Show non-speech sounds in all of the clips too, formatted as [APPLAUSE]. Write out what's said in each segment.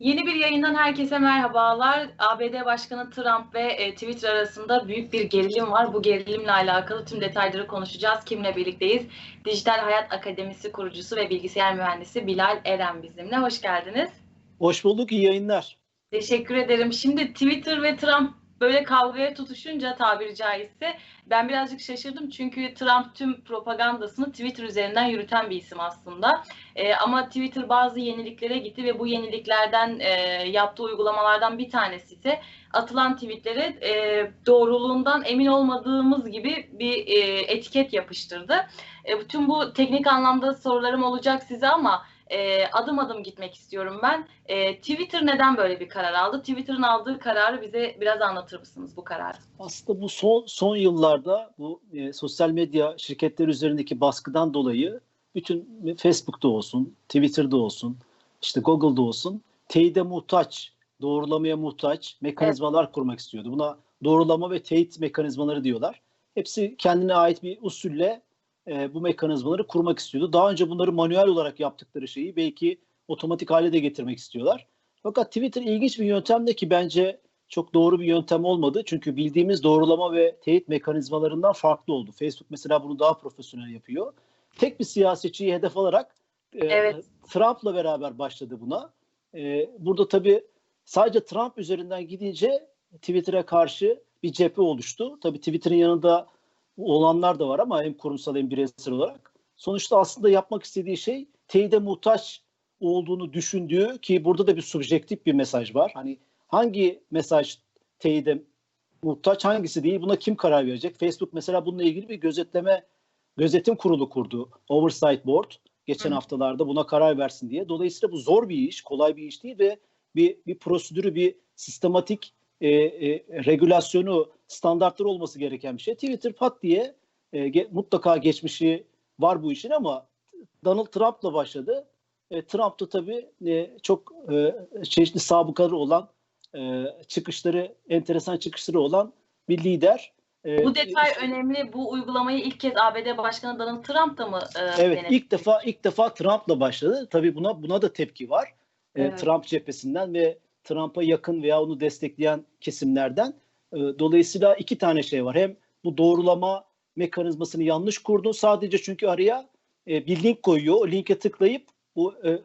Yeni bir yayından herkese merhabalar. ABD Başkanı Trump ve e, Twitter arasında büyük bir gerilim var. Bu gerilimle alakalı tüm detayları konuşacağız. Kimle birlikteyiz? Dijital Hayat Akademisi kurucusu ve bilgisayar mühendisi Bilal Eren bizimle. Hoş geldiniz. Hoş bulduk, iyi yayınlar. Teşekkür ederim. Şimdi Twitter ve Trump böyle kavgaya tutuşunca tabiri caizse ben birazcık şaşırdım çünkü Trump tüm propagandasını Twitter üzerinden yürüten bir isim aslında. E, ama Twitter bazı yeniliklere gitti ve bu yeniliklerden e, yaptığı uygulamalardan bir tanesi ise atılan tweetlere e, doğruluğundan emin olmadığımız gibi bir e, etiket yapıştırdı. E, bütün bu teknik anlamda sorularım olacak size ama e, adım adım gitmek istiyorum ben. E, Twitter neden böyle bir karar aldı? Twitter'ın aldığı kararı bize biraz anlatır mısınız bu kararı? Aslında bu son son yıllarda bu e, sosyal medya şirketleri üzerindeki baskıdan dolayı bütün Facebook'ta olsun, Twitter'da olsun, işte Google'da olsun teyide muhtaç, doğrulamaya muhtaç mekanizmalar evet. kurmak istiyordu. Buna doğrulama ve teyit mekanizmaları diyorlar. Hepsi kendine ait bir usulle e, bu mekanizmaları kurmak istiyordu. Daha önce bunları manuel olarak yaptıkları şeyi belki otomatik hale de getirmek istiyorlar. Fakat Twitter ilginç bir yöntemde ki bence çok doğru bir yöntem olmadı. Çünkü bildiğimiz doğrulama ve teyit mekanizmalarından farklı oldu. Facebook mesela bunu daha profesyonel yapıyor. Tek bir siyasetçiyi hedef alarak e, evet. Trump'la beraber başladı buna. E, burada tabii sadece Trump üzerinden gidince Twitter'a karşı bir cephe oluştu. Tabii Twitter'ın yanında olanlar da var ama hem kurumsal hem bireysel olarak. Sonuçta aslında yapmak istediği şey teyide muhtaç olduğunu düşündüğü ki burada da bir subjektif bir mesaj var. Hani hangi mesaj teyide muhtaç hangisi değil buna kim karar verecek? Facebook mesela bununla ilgili bir gözetleme gözetim kurulu kurdu. Oversight Board geçen Hı. haftalarda buna karar versin diye. Dolayısıyla bu zor bir iş, kolay bir iş değil ve bir bir prosedürü, bir sistematik e, e, regülasyonu, standartları olması gereken bir şey. Twitter pat diye e, ge, mutlaka geçmişi var bu işin ama Donald Trump'la başladı. E, Trump da tabii e, çok e, çeşitli sabıkaları olan, e, çıkışları, enteresan çıkışları olan bir lider. E, bu detay e, önemli. Bu uygulamayı ilk kez ABD Başkanı Donald Trump da mı e, Evet, denetti? ilk defa ilk defa Trump'la başladı. Tabii buna buna da tepki var. E, evet. Trump cephesinden ve Trump'a yakın veya onu destekleyen kesimlerden. E, dolayısıyla iki tane şey var. Hem bu doğrulama mekanizmasını yanlış kurdu. Sadece çünkü araya e, bir link koyuyor. O linke tıklayıp bu e,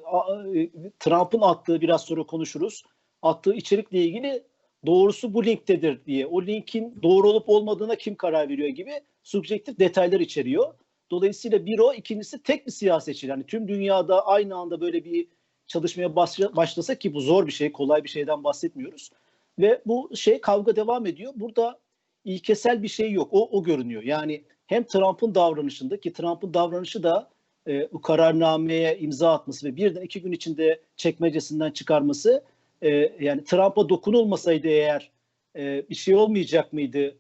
Trump'ın attığı biraz sonra konuşuruz. Attığı içerikle ilgili doğrusu bu linktedir diye. O linkin doğru olup olmadığına kim karar veriyor gibi subjektif detaylar içeriyor. Dolayısıyla bir o, ikincisi tek bir siyasetçi. Yani tüm dünyada aynı anda böyle bir çalışmaya başlasa ki bu zor bir şey, kolay bir şeyden bahsetmiyoruz. Ve bu şey kavga devam ediyor. Burada ilkesel bir şey yok. O, o görünüyor. Yani hem Trump'ın davranışında ki Trump'ın davranışı da e, bu kararnameye imza atması ve birden iki gün içinde çekmecesinden çıkarması e, yani Trump'a dokunulmasaydı eğer e, bir şey olmayacak mıydı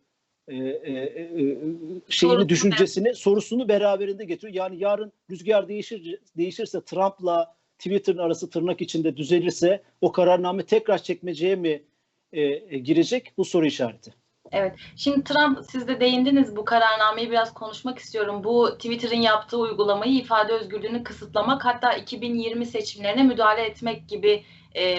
e, e, e, şeyini Soru, düşüncesini sorusunu beraberinde getiriyor. Yani yarın rüzgar değişir değişirse Trump'la Twitter'ın arası tırnak içinde düzelirse o kararname tekrar çekmeceye mi e, e, girecek? Bu soru işareti. Evet. Şimdi Trump siz de değindiniz bu kararnameyi biraz konuşmak istiyorum. Bu Twitter'ın yaptığı uygulamayı ifade özgürlüğünü kısıtlamak hatta 2020 seçimlerine müdahale etmek gibi e,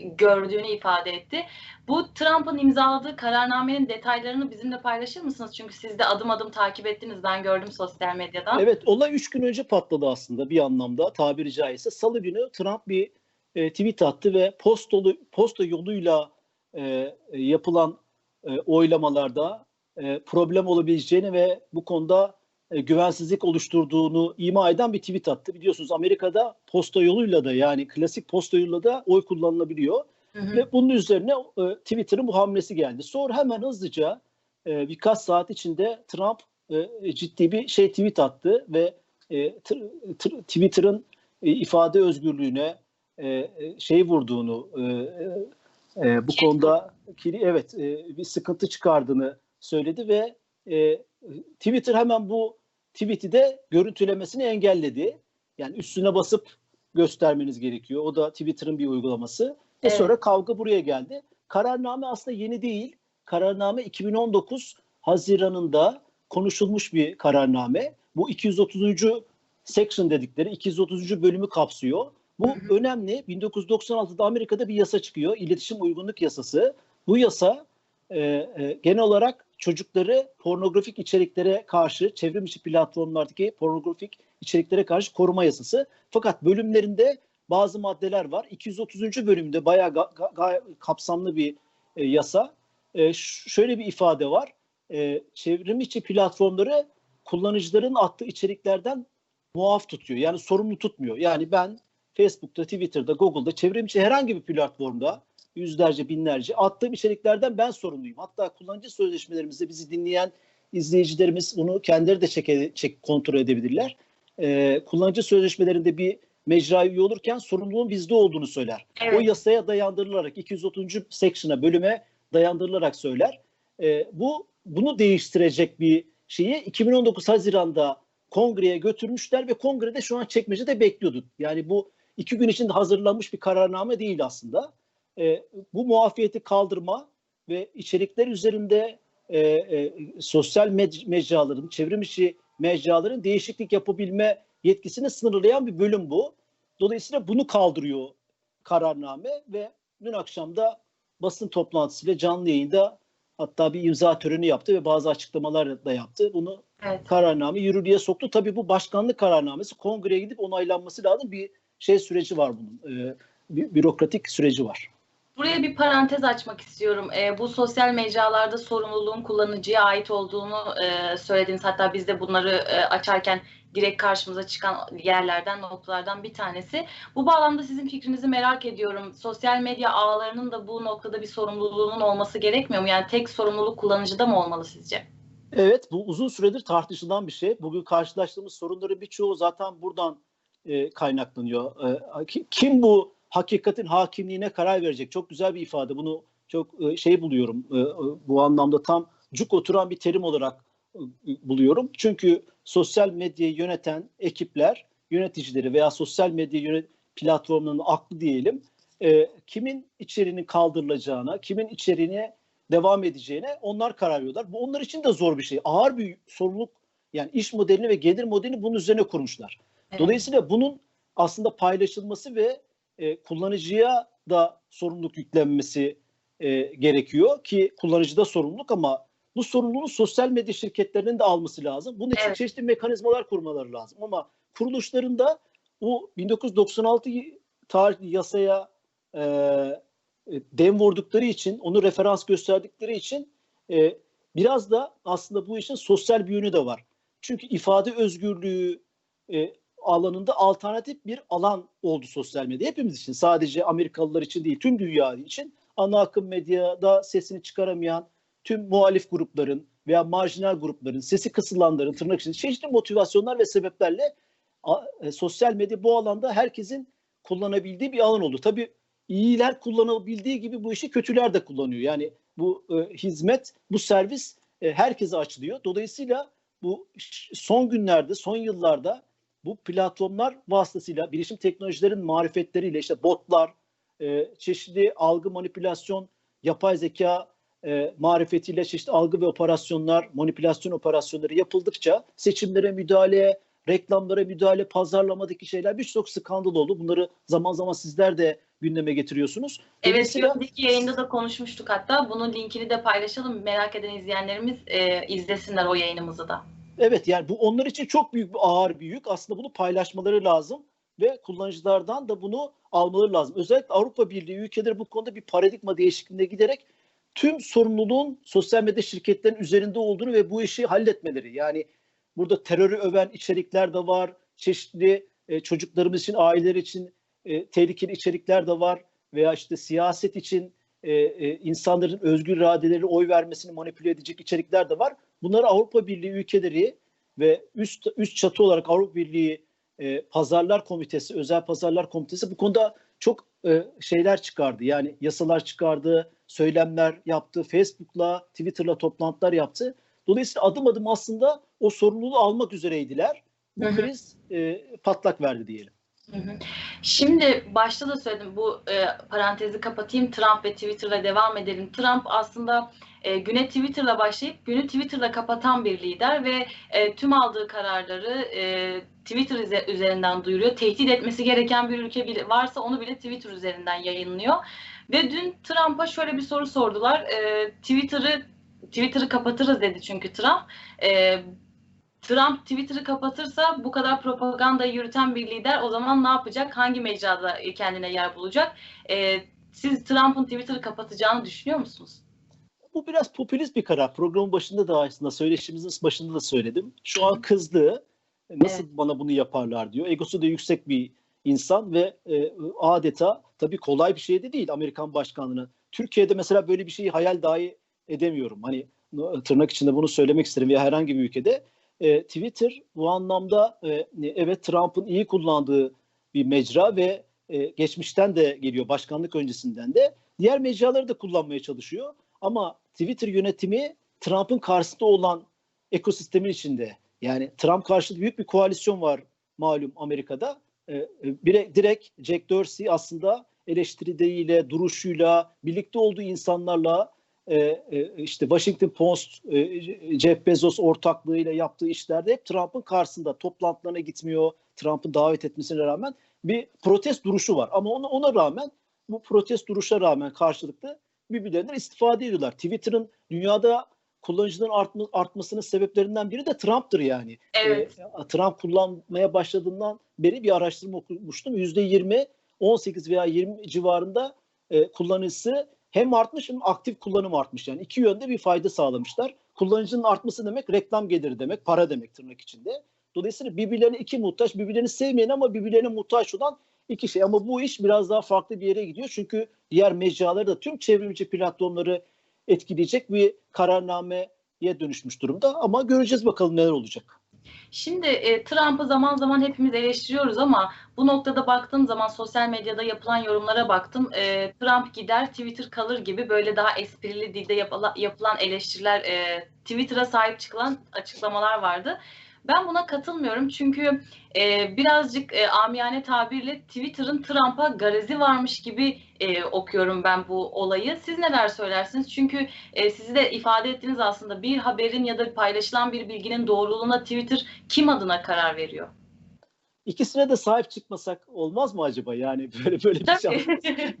gördüğünü ifade etti. Bu Trump'ın imzaladığı kararnamenin detaylarını bizimle paylaşır mısınız? Çünkü siz de adım adım takip ettiniz. Ben gördüm sosyal medyadan. Evet olay 3 gün önce patladı aslında bir anlamda tabiri caizse. Salı günü Trump bir e, tweet attı ve postolu, posta yoluyla e, yapılan e, oylamalarda e, problem olabileceğini ve bu konuda e, güvensizlik oluşturduğunu ima eden bir tweet attı. Biliyorsunuz Amerika'da posta yoluyla da yani klasik posta yoluyla da oy kullanılabiliyor. Hı hı. Ve bunun üzerine e, Twitter'ın bu hamlesi geldi. Sonra hemen hızlıca e, birkaç saat içinde Trump e, ciddi bir şey tweet attı ve e, Twitter'ın e, ifade özgürlüğüne e, e, şey vurduğunu e, e, bu konuda evet e, bir sıkıntı çıkardığını söyledi ve e, Twitter hemen bu tweet'i de görüntülemesini engelledi. Yani üstüne basıp göstermeniz gerekiyor. O da Twitter'ın bir uygulaması. Ve evet. sonra kavga buraya geldi. Kararname aslında yeni değil. Kararname 2019 Haziran'ında konuşulmuş bir kararname. Bu 230. section dedikleri 230. bölümü kapsıyor. Bu Hı hı. önemli. 1996'da Amerika'da bir yasa çıkıyor. İletişim Uygunluk Yasası. Bu yasa e, e, genel olarak çocukları pornografik içeriklere karşı, çevrim içi platformlardaki pornografik içeriklere karşı koruma yasası. Fakat bölümlerinde bazı maddeler var. 230. bölümde bayağı ga- ga- kapsamlı bir e, yasa. E, şöyle bir ifade var. E, çevrim içi platformları kullanıcıların attığı içeriklerden muaf tutuyor. Yani sorumlu tutmuyor. Yani ben Facebook'ta, Twitter'da, Google'da, çevrim içi herhangi bir platformda yüzlerce, binlerce attığım içeriklerden ben sorumluyum. Hatta kullanıcı sözleşmelerimizde bizi dinleyen izleyicilerimiz bunu kendileri de çek, çek kontrol edebilirler. Ee, kullanıcı sözleşmelerinde bir mecra üye olurken sorumluluğun bizde olduğunu söyler. Evet. O yasaya dayandırılarak 230. section'a bölüme dayandırılarak söyler. Ee, bu bunu değiştirecek bir şeyi 2019 Haziran'da kongreye götürmüşler ve kongrede şu an çekmecede bekliyordu. Yani bu iki gün içinde hazırlanmış bir kararname değil aslında. Ee, bu muafiyeti kaldırma ve içerikler üzerinde e, e, sosyal med- mecraların, çevrim içi mecraların değişiklik yapabilme yetkisini sınırlayan bir bölüm bu. Dolayısıyla bunu kaldırıyor kararname ve dün akşam da basın toplantısıyla canlı yayında hatta bir imza töreni yaptı ve bazı açıklamalar da yaptı. Bunu Evet. kararname yürürlüğe soktu. Tabii bu başkanlık kararnamesi kongreye gidip onaylanması lazım. Bir şey süreci var bunun. Bir bürokratik süreci var. Buraya bir parantez açmak istiyorum. E, bu sosyal mecralarda sorumluluğun kullanıcıya ait olduğunu e, söylediniz. Hatta biz de bunları e, açarken direkt karşımıza çıkan yerlerden, noktalardan bir tanesi. Bu bağlamda sizin fikrinizi merak ediyorum. Sosyal medya ağlarının da bu noktada bir sorumluluğunun olması gerekmiyor mu? Yani tek sorumluluk kullanıcıda mı olmalı sizce? Evet bu uzun süredir tartışılan bir şey. Bugün karşılaştığımız sorunların birçoğu zaten buradan e, kaynaklanıyor. E, ki- kim bu hakikatin hakimliğine karar verecek? Çok güzel bir ifade. Bunu çok e, şey buluyorum. E, e, bu anlamda tam cuk oturan bir terim olarak buluyorum. Çünkü sosyal medyayı yöneten ekipler, yöneticileri veya sosyal medya yönet platformlarının aklı diyelim, e, kimin içeriğinin kaldırılacağına, kimin içeriğine devam edeceğine onlar karar veriyorlar. Bu onlar için de zor bir şey. Ağır bir sorumluluk yani iş modelini ve gelir modelini bunun üzerine kurmuşlar. Evet. Dolayısıyla bunun aslında paylaşılması ve e, kullanıcıya da sorumluluk yüklenmesi e, gerekiyor ki kullanıcıda sorumluluk ama bu sorumluluğu sosyal medya şirketlerinin de alması lazım. Bunun için Evet. çeşitli mekanizmalar kurmaları lazım ama kuruluşlarında bu 1996 tarihli yasaya e, e, dem vurdukları için, onu referans gösterdikleri için e, biraz da aslında bu işin sosyal bir yönü de var. Çünkü ifade özgürlüğü e, alanında alternatif bir alan oldu sosyal medya. Hepimiz için sadece Amerikalılar için değil tüm dünya için ana akım medyada sesini çıkaramayan tüm muhalif grupların veya marjinal grupların, sesi kısılanların tırnak içinde çeşitli motivasyonlar ve sebeplerle a, e, sosyal medya bu alanda herkesin kullanabildiği bir alan oldu. Tabii iyiler kullanabildiği gibi bu işi kötüler de kullanıyor. Yani bu e, hizmet, bu servis e, herkese açılıyor. Dolayısıyla bu son günlerde, son yıllarda bu platformlar vasıtasıyla bilişim teknolojilerin marifetleriyle işte botlar, e, çeşitli algı manipülasyon, yapay zeka e, marifetiyle çeşitli algı ve operasyonlar, manipülasyon operasyonları yapıldıkça seçimlere müdahale, reklamlara müdahale, pazarlamadaki şeyler birçok skandal oldu. Bunları zaman zaman sizler de gündeme getiriyorsunuz. Evet, önceki yayında da konuşmuştuk hatta. Bunun linkini de paylaşalım. Merak eden izleyenlerimiz e, izlesinler o yayınımızı da. Evet yani bu onlar için çok büyük bir ağır bir yük. Aslında bunu paylaşmaları lazım ve kullanıcılardan da bunu almaları lazım. Özellikle Avrupa Birliği ülkeleri bu konuda bir paradigma değişikliğine giderek tüm sorumluluğun sosyal medya şirketlerinin üzerinde olduğunu ve bu işi halletmeleri. Yani burada terörü öven içerikler de var. Çeşitli e, çocuklarımız için, aileler için e, tehlikeli içerikler de var. Veya işte siyaset için e, e, insanların özgür iradeleri oy vermesini manipüle edecek içerikler de var. Bunları Avrupa Birliği ülkeleri ve üst üst çatı olarak Avrupa Birliği e, Pazarlar Komitesi, Özel Pazarlar Komitesi bu konuda çok e, şeyler çıkardı. Yani yasalar çıkardı, söylemler yaptı, Facebook'la, Twitter'la toplantılar yaptı. Dolayısıyla adım adım aslında o sorumluluğu almak üzereydiler. Bu Hı hı. kriz e, patlak verdi diyelim. Şimdi başta da söyledim bu e, parantezi kapatayım Trump ve Twitter'la devam edelim. Trump aslında e, güne Twitter'la başlayıp günü Twitter'la kapatan bir lider ve e, tüm aldığı kararları e, Twitter üze- üzerinden duyuruyor. Tehdit etmesi gereken bir ülke bile varsa onu bile Twitter üzerinden yayınlıyor. Ve dün Trump'a şöyle bir soru sordular. E, Twitter'ı Twitter'ı kapatırız dedi çünkü Trump. E, Trump Twitter'ı kapatırsa bu kadar propaganda yürüten bir lider o zaman ne yapacak? Hangi mecrada kendine yer bulacak? E, siz Trump'ın Twitter'ı kapatacağını düşünüyor musunuz? Bu biraz popülist bir karar. Programın başında da aslında söyleşimizin başında da söyledim. Şu an kızdı. Nasıl Evet. bana bunu yaparlar diyor. Egosu da yüksek bir insan ve e, adeta tabii kolay bir şey de değil Amerikan başkanlığına. Türkiye'de mesela böyle bir şeyi hayal dahi edemiyorum. Hani tırnak içinde bunu söylemek isterim veya herhangi bir ülkede. E, Twitter bu anlamda e, evet Trump'ın iyi kullandığı bir mecra ve e, geçmişten de geliyor başkanlık öncesinden de. Diğer mecraları da kullanmaya çalışıyor. Ama Twitter yönetimi Trump'ın karşısında olan ekosistemin içinde. Yani Trump karşıtı büyük bir koalisyon var malum Amerika'da. Ee, bire, direkt Jack Dorsey aslında eleştirileriyle, duruşuyla, birlikte olduğu insanlarla e, e, işte Washington Post, e, Jeff Bezos ortaklığıyla yaptığı işlerde hep Trump'ın karşısında toplantılarına gitmiyor. Trump'ın davet etmesine rağmen bir protest duruşu var. Ama ona, ona rağmen bu protest duruşa rağmen karşılıklı birbirlerinden istifade ediyorlar. Twitter'ın dünyada kullanıcıların artma, artmasının sebeplerinden biri de Trump'tır yani. Evet. Ee, Trump kullanmaya başladığından beri bir araştırma okumuştum. %20, 18 veya 20 civarında e, kullanıcısı hem artmış hem aktif kullanım artmış. Yani iki yönde bir fayda sağlamışlar. Kullanıcının artması demek reklam geliri demek, para demek tırnak içinde. Dolayısıyla birbirlerine iki muhtaç, birbirlerini sevmeyen ama birbirlerine muhtaç olan iki şey. Ama bu iş biraz daha farklı bir yere gidiyor. Çünkü diğer mecraları da tüm çevrimiçi platformları etkileyecek bir kararnameye dönüşmüş durumda. Ama göreceğiz bakalım neler olacak. Şimdi e, Trump'ı zaman zaman hepimiz eleştiriyoruz ama bu noktada baktığım zaman sosyal medyada yapılan yorumlara baktım. E, Trump gider Twitter kalır gibi böyle daha esprili dilde yapıla, yapılan eleştiriler, e, Twitter'a sahip çıkılan açıklamalar vardı. Ben buna katılmıyorum çünkü e, birazcık e, amiyane tabirle Twitter'ın Trump'a garezi varmış gibi e, okuyorum ben bu olayı. Siz neler söylersiniz? Çünkü e, sizi de ifade ettiniz aslında bir haberin ya da paylaşılan bir bilginin doğruluğuna Twitter kim adına karar veriyor? İkisine de sahip çıkmasak olmaz mı acaba? Yani [LAUGHS] böyle böyle bir şans,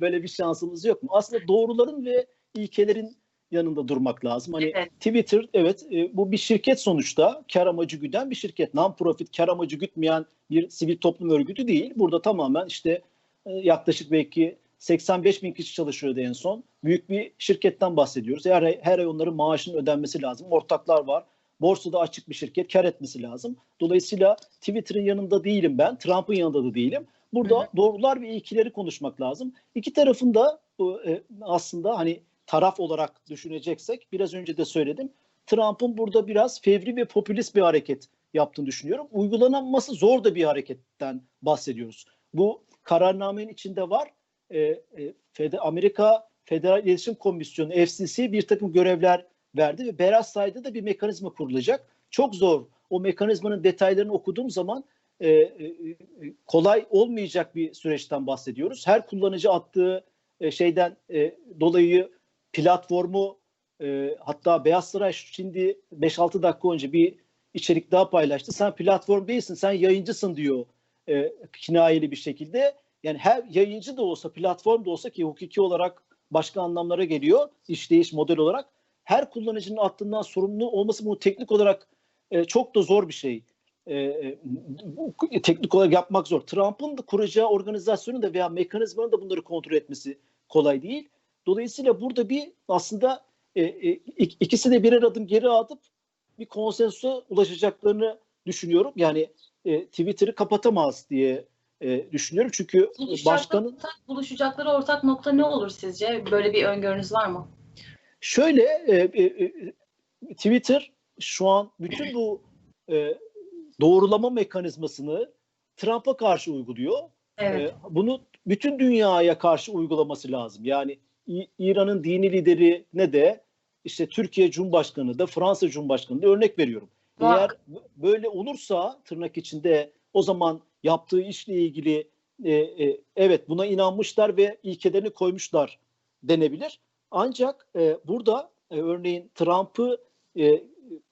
böyle bir şansımız yok mu? Aslında doğruların ve ilkelerin yanında durmak lazım. Hani Evet. Twitter evet e, bu bir şirket sonuçta kar amacı güden bir şirket. Non-profit kar amacı gütmeyen bir sivil toplum örgütü değil. Burada tamamen işte e, yaklaşık belki 85 bin kişi çalışıyordu en son. Büyük bir şirketten bahsediyoruz. Her ay, her ay onların maaşının ödenmesi lazım. Ortaklar var. Borsada açık bir şirket kar etmesi lazım. Dolayısıyla Twitter'ın yanında değilim ben. Trump'ın yanında da değilim. Burada Hı hı. doğrular ve ilkileri konuşmak lazım. İki tarafın da bu, e, aslında hani taraf olarak düşüneceksek biraz önce de söyledim. Trump'ın burada biraz fevri ve popülist bir hareket yaptığını düşünüyorum. Uygulanması zor da bir hareketten bahsediyoruz. Bu kararnamenin içinde var. Ee, e, Fed- Amerika Federal İletişim Komisyonu FCC bir takım görevler verdi ve Beyaz Saray'da da bir mekanizma kurulacak. Çok zor. O mekanizmanın detaylarını okuduğum zaman e, e, e, kolay olmayacak bir süreçten bahsediyoruz. Her kullanıcı attığı e, şeyden e, dolayı platformu e, hatta Beyaz Saray şimdi 5-6 dakika önce bir içerik daha paylaştı. Sen platform değilsin, sen yayıncısın diyor e, kinayeli bir şekilde. Yani her yayıncı da olsa, platform da olsa ki hukuki olarak başka anlamlara geliyor, işleyiş model olarak. Her kullanıcının attığından sorumlu olması bunu teknik olarak e, çok da zor bir şey. E, e, teknik olarak yapmak zor. Trump'ın da kuracağı organizasyonu da veya mekanizmanın da bunları kontrol etmesi kolay değil. Dolayısıyla burada bir aslında e, e, ikisi de birer adım geri atıp bir konsensusa ulaşacaklarını düşünüyorum. Yani e, Twitter'ı kapatamaz diye e, düşünüyorum. Çünkü başkanın Ortak, buluşacakları ortak nokta ne olur sizce? Böyle bir öngörünüz var mı? şöyle e, e, e, Twitter şu an bütün bu e, doğrulama mekanizmasını Trump'a karşı uyguluyor. Evet. E, bunu bütün dünyaya karşı uygulaması lazım. Yani İran'ın dini lideri ne de işte Türkiye Cumhurbaşkanı da Fransa Cumhurbaşkanı da örnek veriyorum. Eğer Muhakkak. b- böyle olursa tırnak içinde o zaman yaptığı işle ilgili e, e, evet buna inanmışlar ve ilkelerini koymuşlar denebilir. Ancak e, burada e, örneğin Trump'ı e,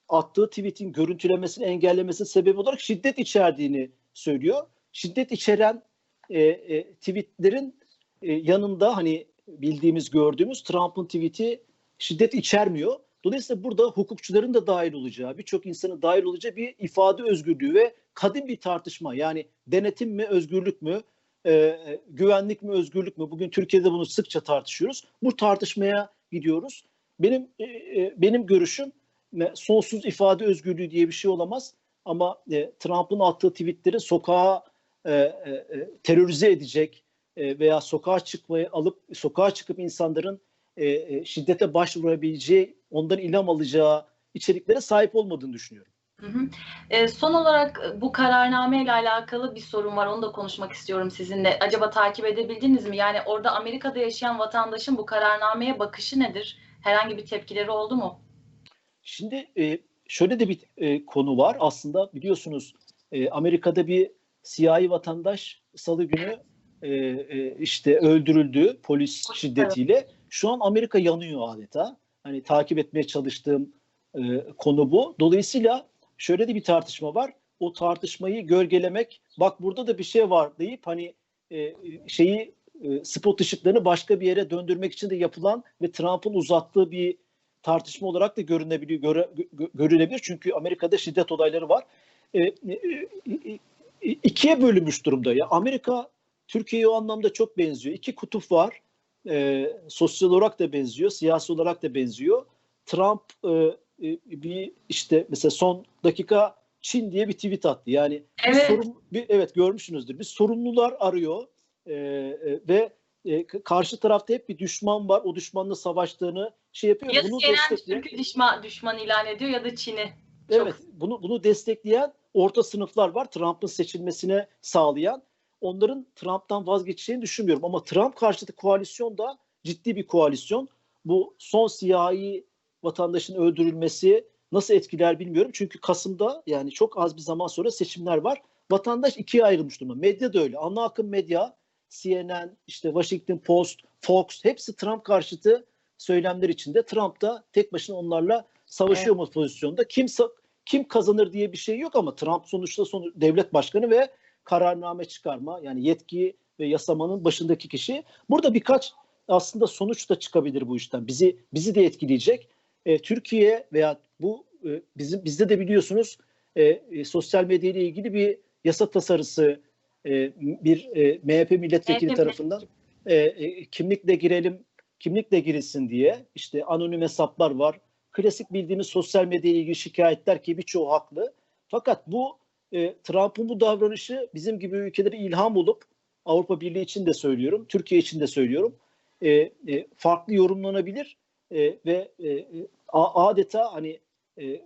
attığı tweet'in görüntülemesini engellemesi sebebi olarak şiddet içerdiğini söylüyor. Şiddet içeren e, e, tweetlerin e, yanında hani bildiğimiz gördüğümüz Trump'ın tweet'i şiddet içermiyor. Dolayısıyla burada hukukçuların da dahil olacağı, birçok insanın dahil olacağı bir ifade özgürlüğü ve kadim bir tartışma. Yani denetim mi, özgürlük mü, e, güvenlik mi, özgürlük mü? Bugün Türkiye'de bunu sıkça tartışıyoruz. Bu tartışmaya gidiyoruz. Benim e, e, benim görüşüm e, sonsuz ifade özgürlüğü diye bir şey olamaz. Ama e, Trump'ın attığı tweetleri sokağa e, e, terörize edecek e, veya sokağa çıkmayı alıp sokağa çıkıp insanların e, e, şiddete başvurabileceği, ondan ilham alacağı içeriklere sahip olmadığını düşünüyorum. Hı hı. E, son olarak bu kararname ile alakalı bir sorun var. Onu da konuşmak istiyorum sizinle. Acaba takip edebildiniz mi? Yani orada Amerika'da yaşayan vatandaşın bu kararnameye bakışı nedir? Herhangi bir tepkileri oldu mu? Şimdi e, şöyle de bir e, konu var. Aslında biliyorsunuz e, Amerika'da bir siyahi vatandaş salı günü e, e, işte öldürüldü polis şiddetiyle. Şu an Amerika yanıyor adeta. Hani takip etmeye çalıştığım e, konu bu. Dolayısıyla şöyle de bir tartışma var. O tartışmayı gölgelemek, bak burada da bir şey var deyip hani e, şeyi e, spot ışıklarını başka bir yere döndürmek için de yapılan ve Trump'ın uzattığı bir tartışma olarak da görünebiliyor, göre, gö, görülebilir. Çünkü Amerika'da şiddet olayları var. E, e, e, ikiye bölünmüş durumda. Ya Amerika Türkiye'ye o anlamda çok benziyor. İki kutup var. E, sosyal olarak da benziyor, siyasi olarak da benziyor. Trump e, bir işte mesela son dakika Çin diye bir tweet attı. Yani evet. bir sorun, bir, evet görmüşsünüzdür. Bir sorumlular arıyor e, e, ve e, karşı tarafta hep bir düşman var. O düşmanla savaştığını şey yapıyor. Ya bunu CNN Türk'ü düşman, düşman ilan ediyor ya da Çin'i. Evet, bunu bunu destekleyen orta sınıflar var. Trump'ın seçilmesine sağlayan. Onların Trump'tan vazgeçeceğini düşünmüyorum. Ama Trump karşıtı koalisyon da ciddi bir koalisyon. Bu son siyahi vatandaşın öldürülmesi nasıl etkiler bilmiyorum. Çünkü Kasım'da yani çok az bir zaman sonra seçimler var. Vatandaş ikiye ayrılmış durumda. Medya da öyle. Ana akım medya, CNN, işte Washington Post, Fox hepsi Trump karşıtı söylemler içinde. Trump da tek başına onlarla savaşıyor evet. pozisyonda. Kim kim kazanır diye bir şey yok ama Trump sonuçta son, devlet başkanı ve kararname çıkarma yani yetki ve yasamanın başındaki kişi. Burada birkaç aslında sonuç da çıkabilir bu işten. Bizi bizi de etkileyecek. E, Türkiye veya bu e, bizim bizde de biliyorsunuz e, e, sosyal medya ile ilgili bir yasa tasarısı e, bir e, MHP milletvekili MHP tarafından e, e, kimlikle girelim kimlikle girilsin diye işte anonim hesaplar var. Klasik bildiğimiz sosyal medya ile ilgili şikayetler ki birçoğu haklı. Fakat bu e, Trump'ın bu davranışı bizim gibi ülkelere ilham olup Avrupa Birliği için de söylüyorum, Türkiye için de söylüyorum. E, e, farklı yorumlanabilir e, ve e, adeta hani e,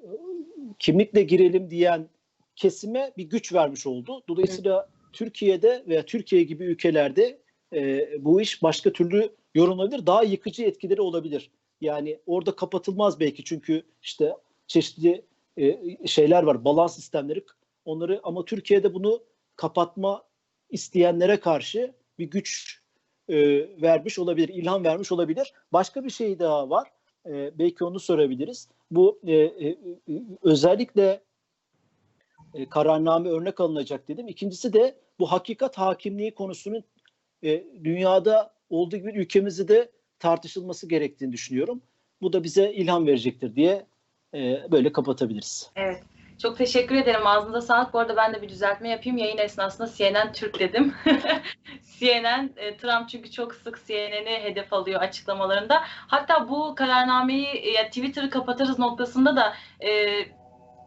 kimlikle girelim diyen kesime bir güç vermiş oldu. Dolayısıyla Türkiye'de veya Türkiye gibi ülkelerde e, bu iş başka türlü yorumlanabilir. Daha yıkıcı etkileri olabilir. Yani orada kapatılmaz belki çünkü işte çeşitli e, şeyler var, balans sistemleri. Onları ama Türkiye'de bunu kapatma isteyenlere karşı bir güç e, vermiş olabilir, ilham vermiş olabilir. Başka bir şey daha var. E, belki onu sorabiliriz. Bu e, e, özellikle e, kararname örnek alınacak dedim. İkincisi de bu hakikat hakimliği konusunun e, dünyada olduğu gibi ülkemizde de tartışılması gerektiğini düşünüyorum. Bu da bize ilham verecektir diye e, böyle kapatabiliriz. Evet. Çok teşekkür ederim. Ağzında sağlık. Bu arada ben de bir düzeltme yapayım. Yayın esnasında CNN Türk dedim. [LAUGHS] CNN, e, Trump çünkü çok sık CNN'i hedef alıyor açıklamalarında. Hatta bu kararnameyi e, Twitter'ı kapatırız noktasında da e,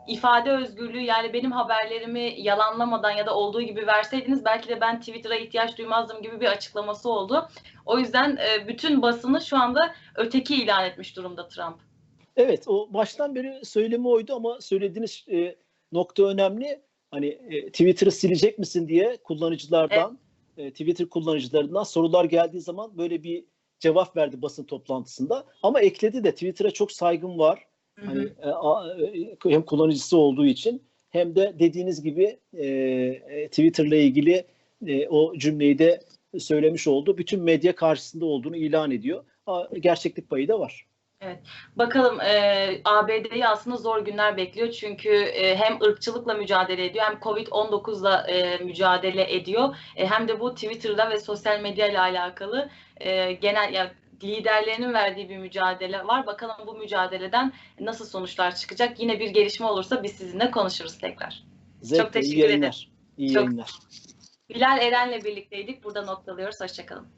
ifade özgürlüğü yani benim haberlerimi yalanlamadan ya da olduğu gibi verseydiniz belki de ben Twitter'a ihtiyaç duymazdım gibi bir açıklaması oldu. O yüzden e, bütün basını şu anda öteki ilan etmiş durumda Trump. Evet o baştan beri söylemi oydu ama söylediğiniz e, nokta önemli. Hani e, Twitter'ı silecek misin diye kullanıcılardan, evet. e, Twitter kullanıcılarından sorular geldiği zaman böyle bir cevap verdi basın toplantısında. Ama ekledi de Twitter'a çok saygım var. Hı hı. Hani e, a, e, hem kullanıcısı olduğu için hem de dediğiniz gibi e, e, Twitter'la ilgili e, o cümleyi de söylemiş oldu. Bütün medya karşısında olduğunu ilan ediyor. A, gerçeklik payı da var. Bakalım e, ABD'yi aslında zor günler bekliyor çünkü e, hem ırkçılıkla mücadele ediyor hem Covid-19'la e, mücadele ediyor e, hem de bu Twitter'da ve sosyal medya ile alakalı e, genel ya liderlerinin verdiği bir mücadele var. Bakalım bu mücadeleden nasıl sonuçlar çıkacak. Yine bir gelişme olursa biz sizinle konuşuruz tekrar. Zevkle, teşekkür iyi yayınlar. İyi Çok- yayınlar. Bilal Eren'le birlikteydik. Burada noktalıyoruz. Hoşçakalın.